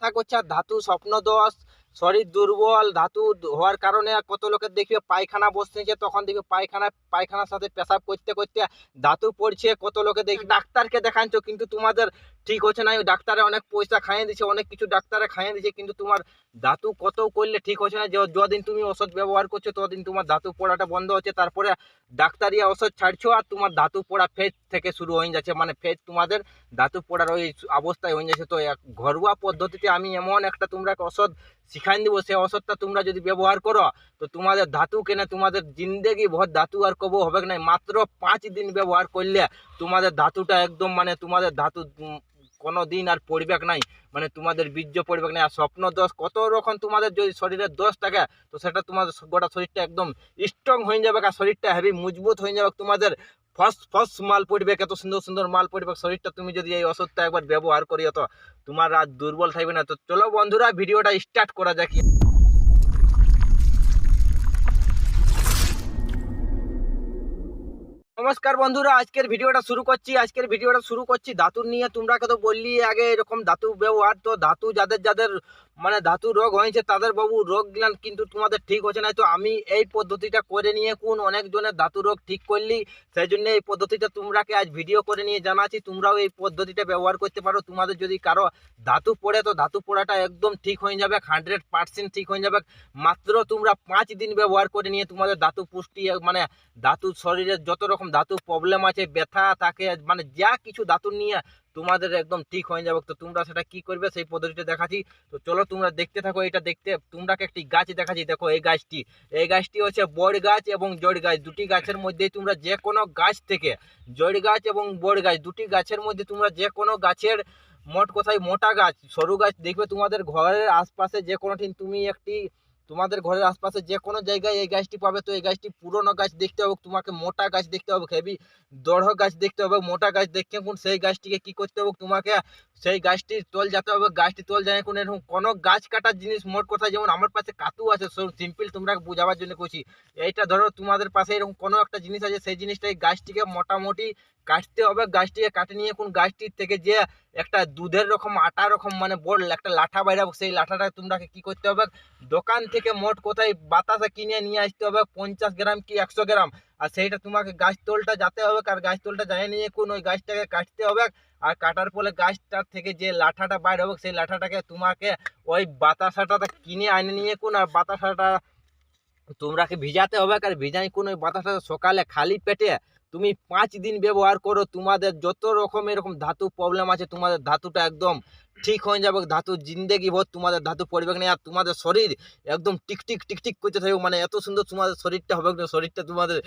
ব্যথা করছে, আর ধাতু স্বপ্নদোষ শরীর দুর্বল, ধাতু হওয়ার কারণে কত লোকের দেখবে পায়খানা বসতেছে তখন দেখবে পায়খানা পায়খানার সাথে পেশাব করতে করতে ধাতু পড়ছে, কত লোকে দেখি ডাক্তারকে দেখাচ্ছ, কিন্তু তোমাদের ঠিক হচ্ছে না ডাক্তারে অনেক পয়সা খাইয়ে দিচ্ছে অনেক কিছু ডাক্তারে খাইয়ে দিচ্ছে কিন্তু তোমার ধাতু কত করলে ঠিক হচ্ছে না? যদিন তুমি ওষুধ ব্যবহার করছ, ততদিন তোমার ধাতু পড়াটা বন্ধ হচ্ছে, তারপরে ডাক্তারিয়া ওষুধ ছাড়ছো আর তোমার ধাতু পড়া ফেজ থেকে শুরু হয়ে যাচ্ছে মানে ফেজ তোমাদের ধাতু পড়ার ওই অবস্থায় হয়ে যাচ্ছে। তো ঘরোয়া পদ্ধতিতে আমি এমন একটা তোমরা ওষুধ শিখাই দিব সেই ওষুধটা তোমরা যদি ব্যবহার করো, তো তোমাদের ধাতু কেনে তোমাদের জিন্দেগি ভর ধাতু আর কবো হবে না মাত্র পাঁচ দিন ব্যবহার করলে তোমাদের ধাতুটা একদম মানে তোমাদের ধাতু কোনো দিন আর পড়বে নাই। মানে তোমাদের বীর্য পড়বে নাই। আর স্বপ্ন দোষ কত রকম তোমাদের যদি শরীরের দোষ থাকে, তো সেটা তোমাদের গোটা শরীরটা একদম স্ট্রং হয়ে যাবে। আর শরীরটা হেভি মজবুত হয়ে যাবে। তোমাদের ফার্স্ট ফার্স্ট মাল পড়বে এত সুন্দর সুন্দর মাল পড়বে শরীরটা তুমি যদি এই ওষুধটা একবার ব্যবহার করিও তো তোমার আর দুর্বল থাকবে না। তো চলো বন্ধুরা, ভিডিওটা স্টার্ট করা যাক। নমস্কার বন্ধুরা, আজকের ভিডিওটা শুরু করছি, আজকের ভিডিওটা শুরু করছি ধাতুর নিয়ে। তোমরা তো বললি আগে এরকম ধাতু ব্যবহার, তো ধাতু যাদের যাদের মানে ধাতু রোগ হয়েছে, তাদের বাবু রোগ গিলান কিন্তু তোমাদের ঠিক হচ্ছে না। তো আমি এই পদ্ধতিটা করে নিয়ে কোন অনেকজনের ধাতু রোগ ঠিক করলি, সেই জন্য এই পদ্ধতিটা তোমরাকে আজ ভিডিও করে নিয়ে জানাচ্ছি। তোমরাও এই পদ্ধতিটা ব্যবহার করতে পারো। তোমাদের যদি কারও ধাতু পড়ে, তো ধাতু পোড়াটা একদম ঠিক হয়ে যাবে হান্ড্রেড পার্সেন্ট ঠিক হয়ে যাবে। মাত্র তোমরা পাঁচ দিন ব্যবহার করে নিয়ে তোমাদের ধাতু পুষ্টি মানে ধাতু শরীরের যত রকম ধাতু প্রবলেম আছে, ব্যথা থাকে মানে যা কিছু ধাতু নিয়ে তোমাদের একদম ঠিক হয়ে যাবে। তো তোমরা সেটা কি করবে সেই পদ্ধতিটা দেখাচ্ছি। তো চলো তোমরা দেখতে থাকো, এটা দেখতে, তোমরাকে একটি গাছ দেখাচ্ছি। দেখো এই গাছটি এই গাছটি হচ্ছে বড় গাছ এবং জড় গাছ। দুটি গাছের মধ্যে তোমরা যে কোনো গাছ থেকে জড় গাছ এবং বড় গাছ, দুটি গাছের মধ্যে তোমরা যে কোনো গাছের মোট কোথায় মোটা গাছ, সরু গাছ দেখবে তোমাদের ঘরের আশপাশে যে কোনো দিন তুমি একটি তোমাদের ঘরের আশপাশে যে কোনো জায়গায় এই গাছটি পাবে, তো এই গাছটি পুরনো গাছ দেখতে হবে, তোমাকে মোটা গাছ দেখতে হবে, হেভি দড় গাছ দেখতে হবে, মোটা গাছ দেখতে কোন সেই গাছটিকে কি করতে হবে, তোমাকে সেই গাছটির তল যেতে হবে, গাছটি তল যায় কোন এরকম কোনো গাছ কাটার জিনিস মোট কথা যেমন আমার পাশে কাতু আছে সিম্পল তোমরা বোঝাবার জন্য করছি এইটা ধরো তোমাদের পাশে এরকম কোনো একটা জিনিস আছে, সেই জিনিসটা এই গাছটিকে মোটামুটি কাটতে হবে, গাছটিকে কাটে নিয়ে কোন গাছটির থেকে যে একটা দুধের রকম, আটা রকম মানে বড় একটা লাঠা বাইরে, সেই লাঠাটা তোমরাকে কি করতে হবে, দোকান থেকে মোট কোথায় বাতাসা কিনে নিয়ে আসতে হবে, পঞ্চাশ গ্রাম কি একশো গ্রাম। আর সেইটা তোমাকে গাছ তোলটা যেতে হবে, আর গাছ তোলটা যায় নিয়ে কোন ওই গাছটাকে কাটতে হবে আর কাটার ফলে গাছটার থেকে যে লাঠাটা বাইর হবে, সেই লাঠাটাকে তোমাকে ওই বাতাসাটা কিনে আনে নিয়ে কোন, আর বাতাসাটা তোমরাকে ভিজাতে হবে? আর ভিজাই কোন, ওই বাতাসাটা সকালে খালি পেটে তুমি পাঁচ দিন ব্যবহার করো, তোমাদের যত রকম এরকম ধাতু প্রবলেম আছে, তোমাদের ধাতুটা একদম ঠিক হয়ে যাবে, ধাতু জিন্দেগি ভর তোমাদের ধাতু পড়বে না আর তোমাদের শরীর একদম টিকটিক টিকটিক করতে থাকবে। মানে এত সুন্দর তোমাদের শরীরটা হবে শরীরটা তোমাদের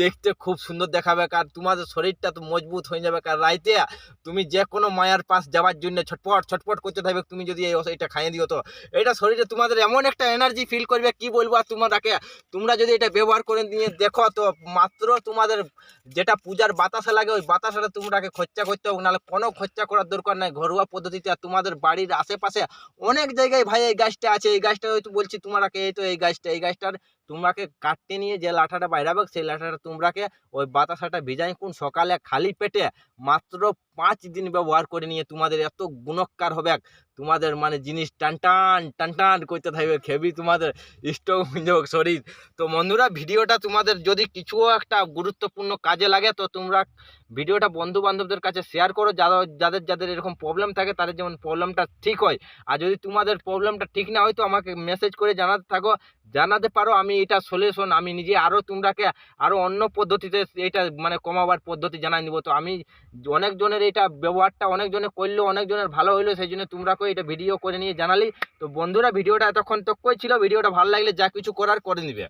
দেখতে খুব সুন্দর দেখাবে আর তোমাদের শরীরটা তো মজবুত হয়ে যাবে। আর রাইতে তুমি যে কোনো মায়ার পাশ যাওয়ার জন্য ছটপট ছটপট করতে থাকবে। তুমি যদি এই এটা খাইয়ে দিও তো এটা শরীরে তোমাদের এমন একটা এনার্জি ফিল করবে, কি বলব? আর তোমাদেরকে, তোমরা যদি এটা ব্যবহার করে নিয়ে দেখো তো, মাত্র তোমাদের যেটা পূজার বাতাসা লাগে, ওই বাতাসাটা তোমরাকে খরচা করতে হবে। নাহলে কোনো খরচা করার দরকার নাই। ঘরোয়া পদ্ধতিতে আর তোমাদের বাড়ির আশেপাশে অনেক জায়গায় ভাই এই গাছটা আছে, এই গাছটা হয়তো বলছি তোমারাকে এই তো এই গাছটা, এই গাছটার তোমরাকে কাটতে নিয়ে যে লাঠাটা বাইরাবে, সেই লাঠাটা তোমরাকে ওই বাতাসাটা ভিজাই কোন সকালে খালি পেটে মাত্র পাঁচ দিন ব্যবহার করে নিয়ে তোমাদের এত গুণকার হবে। তোমাদের মানে জিনিস টান টান টান টান করতে থাকবে, খেবি তোমাদের যাবে শরীর। তো বন্ধুরা, ভিডিওটা তোমাদের যদি কিছু একটা গুরুত্বপূর্ণ কাজে লাগে, তো তোমরা ভিডিওটা বন্ধু বান্ধবদের কাছে শেয়ার করো। যারা, যাদের যাদের এরকম প্রবলেম থাকে, তাদের যেমন প্রবলেমটা ঠিক হয়। আর যদি তোমাদের প্রবলেমটা ঠিক না হয়, তো আমাকে মেসেজ করে জানাতে থাকো। জানাতে পারো, আমি এটা সলিউশন আমি নিজে আরও তোমরাকে আরও অন্য পদ্ধতিতে এটা মানে কমাবার পদ্ধতি জানাই নিব। তো আমি অনেকজনের এটা ব্যবহারটা অনেকজনে করল, অনেকজনের ভালো হইল, সেই জন্য তোমরাকে এটা ভিডিও করে নিয়ে জানালি। তো বন্ধুরা, ভিডিওটা এতক্ষণ তক্ষই ছিল? ভিডিওটা ভালো লাগলে যা কিছু করার করে নিবে।